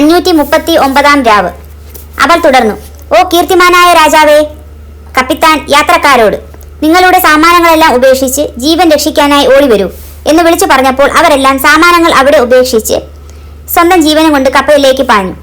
അഞ്ഞൂറ്റി മുപ്പത്തി ഒമ്പതാം രാവ്. അവൾ തുടർന്നു. ഓ കീർത്തിമാനായ രാജാവേ കപ്പിത്താൻ യാത്രക്കാരോട് നിങ്ങളുടെ സാമാനങ്ങളെല്ലാം ഉപേക്ഷിച്ച് ജീവൻ രക്ഷിക്കാനായി ഓടി വരൂ എന്ന് വിളിച്ചു പറഞ്ഞപ്പോൾ അവരെല്ലാം സാമാനങ്ങൾ അവിടെ ഉപേക്ഷിച്ച് സ്വന്തം ജീവനും കൊണ്ട് കപ്പലിലേക്ക് പാഞ്ഞു.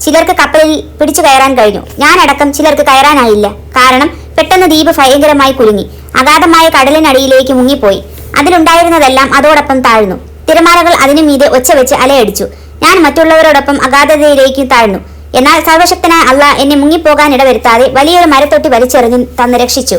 ചിലർക്ക് കപ്പലിൽ പിടിച്ചു കയറാൻ കഴിഞ്ഞു. ഞാനടക്കം ചിലർക്ക് കയറാനായില്ല. കാരണം പെട്ടെന്ന് ദ്വീപ് ഭയങ്കരമായി കുലുങ്ങി. അഗാധമായ കടലിനടിയിലേക്ക് മുങ്ങിപ്പോയി. അതിലുണ്ടായിരുന്നതെല്ലാം അതോടൊപ്പം താഴ്ന്നു. തിരമാലകൾ അതിനു മീതെ ഒച്ച വെച്ച് അലയടിച്ചു. ഞാൻ മറ്റുള്ളവരോടൊപ്പം അഗാധതയിലേക്ക് താഴ്ന്നു. എന്നാൽ സർവശക്തനായ അല്ല എന്നെ മുങ്ങിപ്പോകാൻ ഇടവരുത്താതെ വലിയൊരു മരത്തൊട്ടി വലിച്ചെറിഞ്ഞു തന്ന് രക്ഷിച്ചു.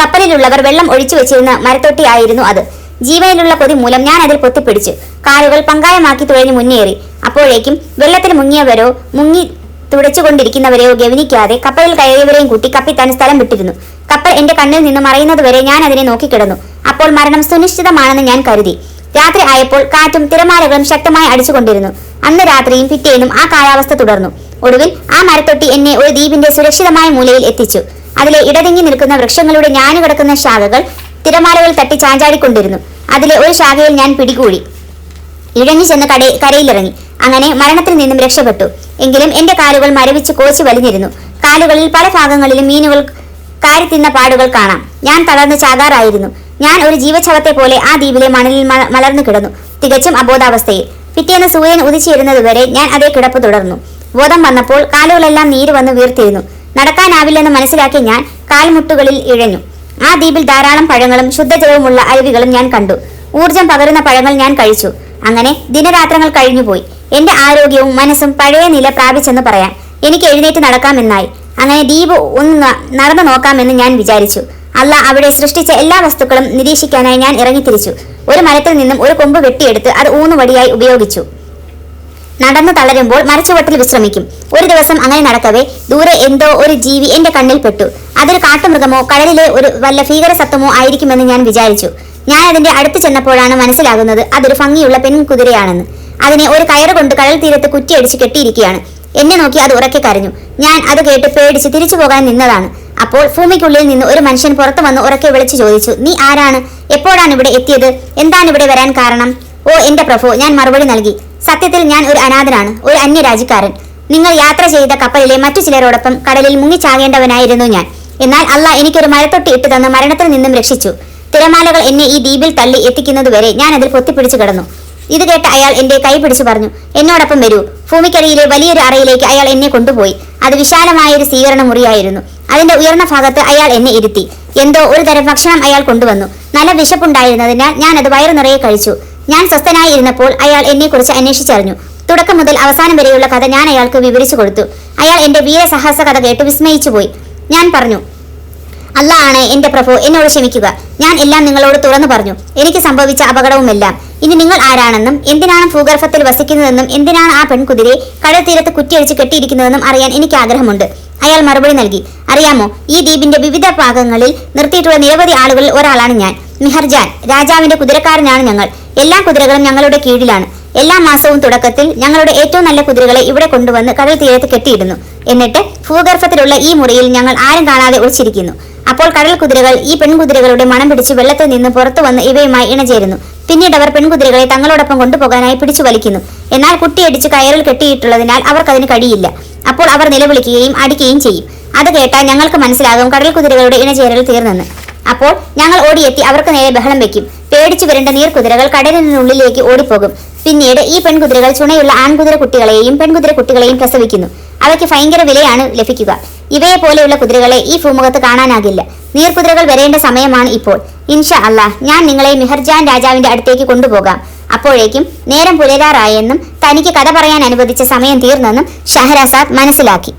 കപ്പലിലുള്ളവർ വെള്ളം ഒഴിച്ചു വെച്ചിരുന്ന മരത്തൊട്ടി ആയിരുന്നു അത്. ജീവനിലുള്ള കൊതി മൂലം ഞാൻ അതിൽ പൊത്തിപ്പിടിച്ചു. കാലുകൾ പങ്കായമാക്കി തുഴഞ്ഞു മുന്നേറി. അപ്പോഴേക്കും വെള്ളത്തിൽ മുങ്ങിയവരോ മുങ്ങി തുടച്ചുകൊണ്ടിരിക്കുന്നവരെയോ ഗവനിക്കാതെ കപ്പലിൽ കയറിയവരെയും കൂട്ടി കപ്പിത്താൻ സ്ഥലം വിട്ടിരുന്നു. കപ്പൽ എന്റെ കണ്ണിൽ നിന്ന് മറയുന്നതുവരെ ഞാൻ അതിനെ നോക്കിക്കിടന്നു. അപ്പോൾ മരണം സുനിശ്ചിതമാണെന്ന് ഞാൻ കരുതി. രാത്രി ആയപ്പോൾ കാറ്റും തിരമാലകളും ശക്തമായി അടിച്ചുകൊണ്ടിരുന്നു. അന്ന് രാത്രിയും പിറ്റേന്നും ആ കാലാവസ്ഥ തുടർന്നു. ഒടുവിൽ ആ മരത്തൊട്ടി എന്നെ ഒരു ദ്വീപിന്റെ സുരക്ഷിതമായ മൂലയിൽ എത്തിച്ചു. അതിലെ ഇടതിങ്ങി നിൽക്കുന്ന വൃക്ഷങ്ങളുടെ ഞാനുകിടക്കുന്ന ശാഖകൾ തിരമാലകൾ തട്ടി ചാഞ്ചാടിക്കൊണ്ടിരുന്നു. അതിലെ ഒരു ശാഖയിൽ ഞാൻ പിടികൂടി. ഇഴഞ്ഞു ചെന്ന് കടയിൽ കരയിലിറങ്ങി. അങ്ങനെ മരണത്തിൽ നിന്നും രക്ഷപ്പെട്ടു. എങ്കിലും എന്റെ കാലുകൾ മരവിച്ച് കോച്ചി വലിഞ്ഞിരുന്നു. കാലുകളിൽ പല ഭാഗങ്ങളിലും മീനുകൾ കാരി തിന്ന പാടുകൾ കാണാം. ഞാൻ തളർന്ന് ചാകാറായിരുന്നു. ഞാൻ ഒരു ജീവച്ഛവത്തെ പോലെ ആ ദ്വീപിലെ മണലിൽ മലർന്നു കിടന്നു. തികച്ചും അബോധാവസ്ഥയിൽ. പിറ്റേന്ന് സൂര്യൻ ഉദിച്ചിരുന്നതുവരെ ഞാൻ അതേ കിടപ്പ് തുടർന്നു. ബോധം വന്നപ്പോൾ കാലുകളെല്ലാം നീര് വന്ന് വീർത്തിരുന്നു. നടക്കാനാവില്ലെന്ന് മനസ്സിലാക്കി ഞാൻ കാൽമുട്ടുകളിൽ ഇഴഞ്ഞു. ആ ദ്വീപിൽ ധാരാളം പഴങ്ങളും ശുദ്ധജലവുമുള്ള അരുവികളും ഞാൻ കണ്ടു. ഊർജം പകരുന്ന പഴങ്ങൾ ഞാൻ കഴിച്ചു. അങ്ങനെ ദിനരാത്രങ്ങൾ കഴിഞ്ഞുപോയി. എന്റെ ആരോഗ്യവും മനസ്സും പഴയ നില പ്രാപിച്ചെന്ന് പറയാം. എനിക്ക് എഴുന്നേറ്റ് നടക്കാമെന്നായി. അങ്ങനെ ദ്വീപ് ഒന്ന് നടന്നു നോക്കാമെന്ന് ഞാൻ വിചാരിച്ചു. അല്ല അവിടെ സൃഷ്ടിച്ച എല്ലാ വസ്തുക്കളും നിരീക്ഷിക്കാനായി ഞാൻ ഇറങ്ങിത്തിരിച്ചു. ഒരു മരത്തിൽ നിന്നും ഒരു കൊമ്പ് വെട്ടിയെടുത്ത് അത് ഊന്നുവടിയായി ഉപയോഗിച്ചു. നടന്നു തളരുമ്പോൾ മരച്ചുവട്ടിൽ വിശ്രമിക്കും. ഒരു ദിവസം അങ്ങനെ നടക്കവേ ദൂരെ എന്തോ ഒരു ജീവി എന്റെ കണ്ണിൽ പെട്ടു. അതൊരു കാട്ടുമൃഗമോ കടലിലെ ഒരു വല്ല ഭീകര സത്വമോ ആയിരിക്കുമെന്ന് ഞാൻ വിചാരിച്ചു. ഞാൻ അതിന്റെ അടുത്ത് ചെന്നപ്പോഴാണ് മനസ്സിലാകുന്നത് അതൊരു ഭംഗിയുള്ള പെൺകുതിരയാണെന്ന്. അതിനെ ഒരു കയറ് കൊണ്ട് കടൽ തീരത്ത് കുറ്റിയടിച്ച് കെട്ടിയിരിക്കുകയാണ്. എന്നെ നോക്കി അത് ഉറക്കെ കരഞ്ഞു. ഞാൻ അത് കേട്ട് പേടിച്ച് തിരിച്ചു പോകാൻ നിന്നതാണ്. അപ്പോൾ ഭൂമിക്കുള്ളിൽ നിന്ന് ഒരു മനുഷ്യൻ പുറത്തു വന്ന് ഉറക്കെ വിളിച്ചു ചോദിച്ചു നീ ആരാണ്? എപ്പോഴാണ് ഇവിടെ എത്തിയത്? എന്താണ് ഇവിടെ വരാൻ കാരണം? ഓ എന്റെ പ്രഭു ഞാൻ മറുപടി നൽകി. സത്യത്തിൽ ഞാൻ ഒരു അനാഥനാണ് ഒരു അന്യരാജ്യക്കാരൻ. നിങ്ങൾ യാത്ര ചെയ്ത കപ്പലിലെ മറ്റു ചിലരോടൊപ്പം കടലിൽ മുങ്ങിച്ചാകേണ്ടവനായിരുന്നു ഞാൻ. എന്നാൽ അല്ല എനിക്കൊരു മരത്തൊട്ടി ഇട്ടു തന്ന് മരണത്തിൽ നിന്നും രക്ഷിച്ചു. തിരമാലകൾ എന്നെ ഈ ദ്വീപിൽ തള്ളി എത്തിക്കുന്നതുവരെ ഞാൻ അതിൽ പൊത്തിപ്പിടിച്ചു കിടന്നു. ഇത് കേട്ട് അയാൾ എന്റെ കൈ പിടിച്ചു പറഞ്ഞു എന്നോടൊപ്പം വരൂ. ഭൂമിക്കടിയിലെ വലിയൊരു അറയിലേക്ക് അയാൾ എന്നെ കൊണ്ടുപോയി. അത് വിശാലമായ ഒരു സ്വീകരണ മുറിയായിരുന്നു. അതിന്റെ ഉയർന്ന ഭാഗത്ത് അയാൾ എന്നെ ഇരുത്തി. എന്തോ ഒരു തരം ഭക്ഷണം അയാൾ കൊണ്ടുവന്നു. നല്ല വിശപ്പുണ്ടായിരുന്നതിനാൽ ഞാൻ അത് വയറു നിറയെ കഴിച്ചു. ഞാൻ സ്വസ്ഥനായി ഇരുന്നപ്പോൾ അയാൾ എന്നെക്കുറിച്ച് അന്വേഷിച്ചറിഞ്ഞു തുടക്കം മുതൽ അവസാനം വരെയുള്ള കഥ ഞാൻ അയാൾക്ക് വിവരിച്ചു കൊടുത്തു. അയാൾ എന്റെ വീരസാഹസ കഥ കേട്ട് വിസ്മയിച്ചു പോയി. ഞാൻ പറഞ്ഞു അല്ല ആണ് എന്റെ പ്രഭു എന്നോട് ക്ഷമിക്കുക. ഞാൻ എല്ലാം നിങ്ങളോട് തുറന്നു പറഞ്ഞു. എനിക്ക് സംഭവിച്ച അപകടവുമെല്ലാം ഇനി നിങ്ങൾ ആരാണെന്നും എന്തിനാണ് ഭൂഗർഭത്തിൽ വസിക്കുന്നതെന്നും എന്തിനാണ് ആ പെൺകുതിരെ കടൽ തീരത്ത് കുറ്റിയടിച്ച് കെട്ടിയിരിക്കുന്നതെന്നും അറിയാൻ എനിക്ക് ആഗ്രഹമുണ്ട്. അയാൾ മറുപടി നൽകി അറിയാമോ ഈ ദ്വീപിന്റെ വിവിധ ഭാഗങ്ങളിൽ നിർത്തിയിട്ടുള്ള നിരവധി ആളുകളിൽ ഒരാളാണ് ഞാൻ. മിഹർജാൻ രാജാവിന്റെ കുതിരക്കാരനാണ് ഞങ്ങൾ. എല്ലാ കുതിരകളും ഞങ്ങളുടെ കീഴിലാണ്. എല്ലാ മാസവും തുടക്കത്തിൽ ഞങ്ങളുടെ ഏറ്റവും നല്ല കുതിരകളെ ഇവിടെ കൊണ്ടുവന്ന് കടൽ തീരത്ത് കെട്ടിയിടുന്നു. എന്നിട്ട് ഭൂഗർഭത്തിലുള്ള ഈ മുറിയിൽ ഞങ്ങൾ ആരും കാണാതെ ഒളിച്ചിരിക്കുന്നു. അപ്പോൾ കടൽ കുതിരകൾ ഈ പെൺകുതിരകളുടെ മണം പിടിച്ച് വെള്ളത്തിൽ നിന്ന് പുറത്തു വന്ന് ഇവയുമായി ഇണചേരുന്നു. പിന്നീട് അവർ പെൺകുതിരകളെ തങ്ങളോടൊപ്പം കൊണ്ടുപോകാനായി പിടിച്ചു വലിക്കുന്നു. എന്നാൽ കുട്ടിയടിച്ച് കയറിൽ കെട്ടിയിട്ടുള്ളതിനാൽ അവർക്കതിന് കഴിയില്ല. അപ്പോൾ അവർ നിലവിളിക്കുകയും അടിക്കുകയും ചെയ്യും. അത് കേട്ടാൽ ഞങ്ങൾക്ക് മനസ്സിലാകും കടൽ കുതിരകളുടെ ഇണചേരൽ തീർന്നെന്ന്. അപ്പോൾ ഞങ്ങൾ ഓടിയെത്തി അവർക്ക് നേരെ ബഹളം വെക്കും. പേടിച്ചു വരേണ്ട നീർക്കുതിരകൾ കടലിനുള്ളിലേക്ക് ഓടിപ്പോകും. പിന്നീട് ഈ പെൺകുതിരകൾ ചുണയുള്ള ആൺകുതിര കുട്ടികളെയും പെൺകുതിര കുട്ടികളെയും പ്രസവിക്കുന്നു. അവയ്ക്ക് ഭയങ്കര വിലയാണ് ലഭിക്കുക. ഇവയെ പോലെയുള്ള കുതിരകളെ ഈ ഭൂമുഖത്ത് കാണാനാകില്ല. നീർക്കുതിരകൾ വരേണ്ട സമയമാണ് ഇപ്പോൾ. ഇൻഷ അല്ല ഞാൻ നിങ്ങളെ മിഹർജാൻ രാജാവിന്റെ അടുത്തേക്ക് കൊണ്ടുപോകാം. അപ്പോഴേക്കും നേരം പുലരാറായെന്നും തനിക്ക് കഥ പറയാൻ അനുവദിച്ച സമയം തീർന്നെന്നും ഷഹരാസാദ് മനസ്സിലാക്കി.